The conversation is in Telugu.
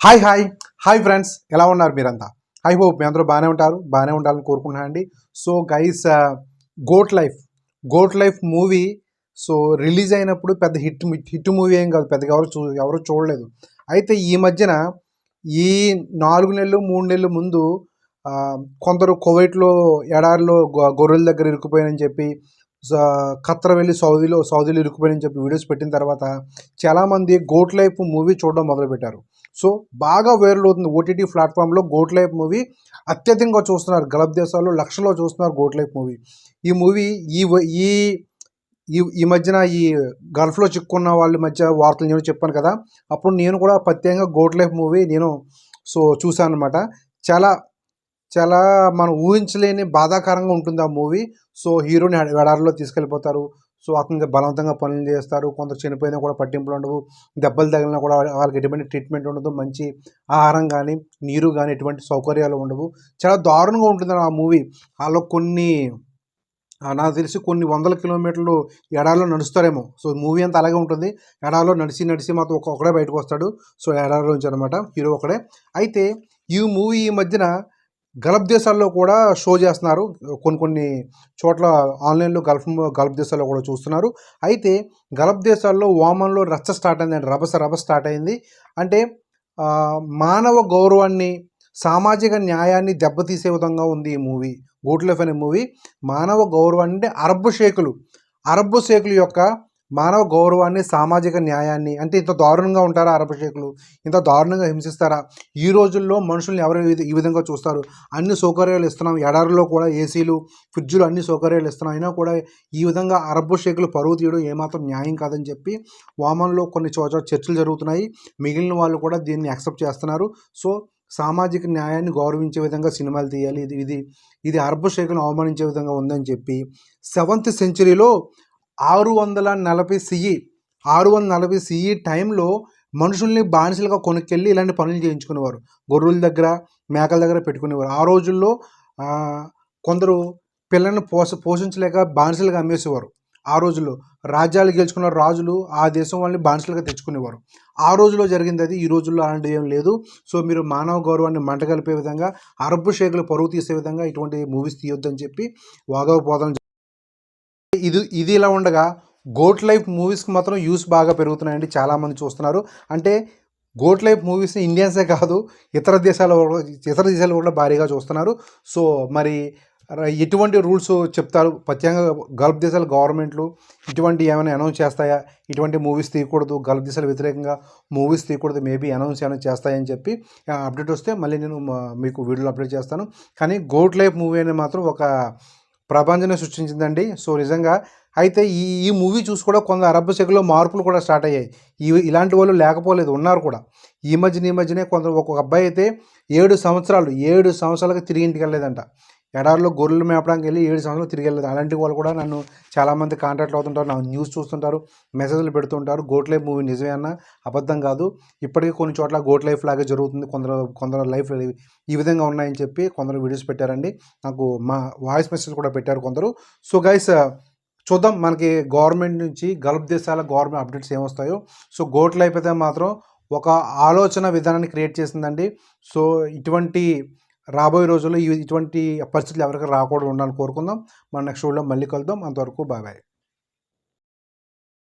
హాయ్ హాయ్ హాయ్ ఫ్రెండ్స్ ఎలా ఉన్నారు మీరంతా? ఐ హోప్ మీ అందరూ బాగానే ఉంటారు బాగానే ఉండాలని కోరుకుంటున్నానండి. So guys Goat Life Goat Life movie so release అయినప్పుడు పెద్ద హిట్ హిట్ మూవీ ఏం కాదు పెద్దగా ఎవరు చూ ఎవరు చూడలేదు. అయితే ఈ మధ్యన ఈ నాలుగు నెలలు మూడు నెలలు ముందు కొందరు కువైట్లో ఎడారిలో గొర్రెల దగ్గర ఇరుక్కుపోయానని చెప్పి స- ఖత్తర్ వెళ్ళి సౌదీలో సౌదీలో ఇరుక్కుపోయానని చెప్పి వీడియోస్ పెట్టిన తర్వాత చాలామంది గోట్ లైఫ్ మూవీ చూడడం మొదలుపెట్టారు. సో బాగా వైరల్ అవుతుంది ఓటీటీ ప్లాట్ఫామ్లో గోట్ లైఫ్ మూవీ. అత్యధికంగా చూస్తున్నారు గల్ఫ్ దేశాల్లో లక్షల్లో చూస్తున్నారు గోట్ లైఫ్ మూవీ. ఈ మూవీ ఈ ఈ ఈ ఈ మధ్యన ఈ గల్ఫ్లో చిక్కున్న వాళ్ళ మధ్య వార్తలు నేను చెప్పాను కదా అప్పుడు నేను కూడా ప్రత్యేకంగా గోట్ లైఫ్ మూవీ నేను సో చూశాను అనమాట చాలా చాలా మనం ఊహించలేని బాధాకరంగా ఉంటుంది ఆ మూవీ. సో హీరోని ఎడారిలో తీసుకెళ్ళిపోతారు. సో అతనికి బలవంతంగా పనులు చేస్తారు. కొందరు చనిపోయినా కూడా పట్టింపులు ఉండవు. దెబ్బలు తగిలినా కూడా వాళ్ళకి ఎటువంటి ట్రీట్మెంట్ ఉండదు. మంచి ఆహారం కానీ నీరు కానీ ఎటువంటి సౌకర్యాలు ఉండవు. చాలా దారుణంగా ఉంటుంది ఆ మూవీ. వాళ్ళు కొన్ని నాకు తెలిసి కొన్ని వందల కిలోమీటర్లు ఎడారిలో నడుస్తారేమో. సో మూవీ అంతా అలాగే ఉంటుంది. ఎడారిలో నడిచి నడిచి మాత్రం ఒక ఒకడే బయటకు వస్తాడు. సో ఎడారిలో నుంచి అనమాట హీరో ఒకడే. అయితే ఈ మూవీ ఈ మధ్యన గల్ఫ్ దేశాల్లో కూడా షో చేస్తున్నారు. కొన్ని కొన్ని చోట్ల ఆన్లైన్లో గల్ఫ్ గల్ఫ్ దేశాల్లో కూడా చూస్తున్నారు. అయితే గల్ఫ్ దేశాల్లో ఓమన్లో రచ్చ స్టార్ట్ అయింది రభస రభ స్టార్ట్ అయింది. అంటే మానవ గౌరవాన్ని సామాజిక న్యాయాన్ని దెబ్బతీసే విధంగా ఉంది ఈ మూవీ. గోట్లెఫ్ అనే మూవీ. మానవ గౌరవాన్ని అంటే అరబ్ షేకులు. అరబ్ షేకుల యొక్క మానవ గౌరవాన్ని సామాజిక న్యాయాన్ని అంటే ఇంత దారుణంగా ఉంటారా అరబ్ షేకులు ఇంత దారుణంగా హింసిస్తారా? ఈ రోజుల్లో మనుషుల్ని ఎవరు ఈ విధంగా చూస్తారు? అన్ని సౌకర్యాలు ఇస్తున్నాం. ఎడారిలో కూడా ఏసీలు ఫ్రిడ్జులు అన్ని సౌకర్యాలు ఇస్తున్నాం. అయినా కూడా ఈ విధంగా అరబ్ షేకులు పరువు తీయడం ఏమాత్రం న్యాయం కాదని చెప్పి వామన్లో కొన్ని చోట్ల చర్చలు జరుగుతున్నాయి. మిగిలిన వాళ్ళు కూడా దీన్ని యాక్సెప్ట్ చేస్తున్నారు. సో సామాజిక న్యాయాన్ని గౌరవించే విధంగా సినిమాలు తీయాలి. ఇది ఇది ఇది అరబ్ షేకులను అవమానించే విధంగా ఉందని చెప్పి సెవెంత్ సెంచరీలో ఆరు వందల నలభై సిఈ ఆరు వందల నలభై సిఈ టైంలో మనుషుల్ని బానిసలుగా కొనుక్కెళ్ళి ఇలాంటి పనులు చేయించుకునేవారు. గొర్రెల దగ్గర మేకల దగ్గర పెట్టుకునేవారు. ఆ రోజుల్లో కొందరు పిల్లల్ని పోష పోషించలేక బానిసలుగా అమ్మేసేవారు. ఆ రోజుల్లో రాజ్యాలు గెలుచుకున్న రాజులు ఆ దేశం వాళ్ళని బానిసలుగా తెచ్చుకునేవారు. ఆ రోజులో జరిగింది అది ఈ రోజుల్లో అలాంటి ఏం లేదు. సో మీరు మానవ గౌరవాన్ని మంట కలిపే విధంగా అరబ్ షేకులు పరువు తీసే విధంగా ఇటువంటి మూవీస్ తీయొద్దని చెప్పి వాదోపవాదం ఇది ఇది ఇలా ఉండగా గోట్ లైఫ్ మూవీస్కి మాత్రం యూస్ బాగా పెరుగుతున్నాయండి చాలామంది చూస్తున్నారు. అంటే గోట్ లైఫ్ మూవీస్ని ఇండియన్సే కాదు ఇతర దేశాల ఇతర దేశాలు కూడా భారీగా చూస్తున్నారు. సో మరి ఎటువంటి రూల్స్ చెప్తారు? ప్రత్యేకంగా గల్ఫ్ దేశాల గవర్నమెంట్లు ఇటువంటి ఏమైనా అనౌన్స్ చేస్తాయా? ఇటువంటి మూవీస్ తీయకూడదు గల్ఫ్ దేశాల వ్యతిరేకంగా మూవీస్ తీయకూడదు మేబీ అనౌన్స్ ఏమైనా చేస్తాయని చెప్పి అప్డేట్ వస్తే మళ్ళీ నేను మీకు వీడియోలో అప్డేట్ చేస్తాను. కానీ గోట్ లైఫ్ మూవీ అనేది మాత్రం ఒక ప్రపంచమే సృష్టించిందండి. సో నిజంగా అయితే ఈ ఈ మూవీ చూసి కూడా కొంత అరబ్ శకులో మార్పులు కూడా స్టార్ట్ అయ్యాయి. ఇవి ఇలాంటి వాళ్ళు లేకపోలేదు ఉన్నారు కూడా. ఈ మధ్యన ఈ మధ్యనే కొంత ఒక అబ్బాయి అయితే ఏడు సంవత్సరాలు ఏడు సంవత్సరాలకు తిరిగి ఇంటికి వెళ్ళలేదంట. ఎడారిలో గొర్రెలు మేపడానికి వెళ్ళి ఏడు సంవత్సరాలు తిరిగి వెళ్ళదు అలాంటి వాళ్ళు కూడా నన్ను చాలామంది కాంటాక్ట్ అవుతుంటారు నా న్యూస్ చూస్తుంటారు మెసేజ్లు పెడుతుంటారు. గోట్ లైఫ్ మూవీ నిజమే అన్న అబద్ధం కాదు. ఇప్పటికీ కొన్ని చోట్ల గోట్ లైఫ్ లాగే జరుగుతుంది. కొందరు కొందరు లైఫ్ ఈ విధంగా ఉన్నాయని చెప్పి కొందరు వీడియోస్ పెట్టారండి. నాకు మా వాయిస్ మెసేజ్ కూడా పెట్టారు కొందరు. సో గైస్ uh, చూద్దాం. మనకి గవర్నమెంట్ నుంచి గల్ఫ్ దేశాల గవర్నమెంట్ అప్డేట్స్ ఏమొస్తాయో. సో గోట్ లైఫ్ అయితే మాత్రం ఒక ఆలోచన విధానాన్ని క్రియేట్ చేసిందండి. సో ఇటువంటి రాబోయే రోజుల్లో ఇటువంటి పరిస్థితులు ఎవరికి రాకూడదు ఉండాలని కోరుకుందాం. మన నెక్స్ట్ షోలో మళ్ళీ కలుద్దాం. అంతవరకు బాగా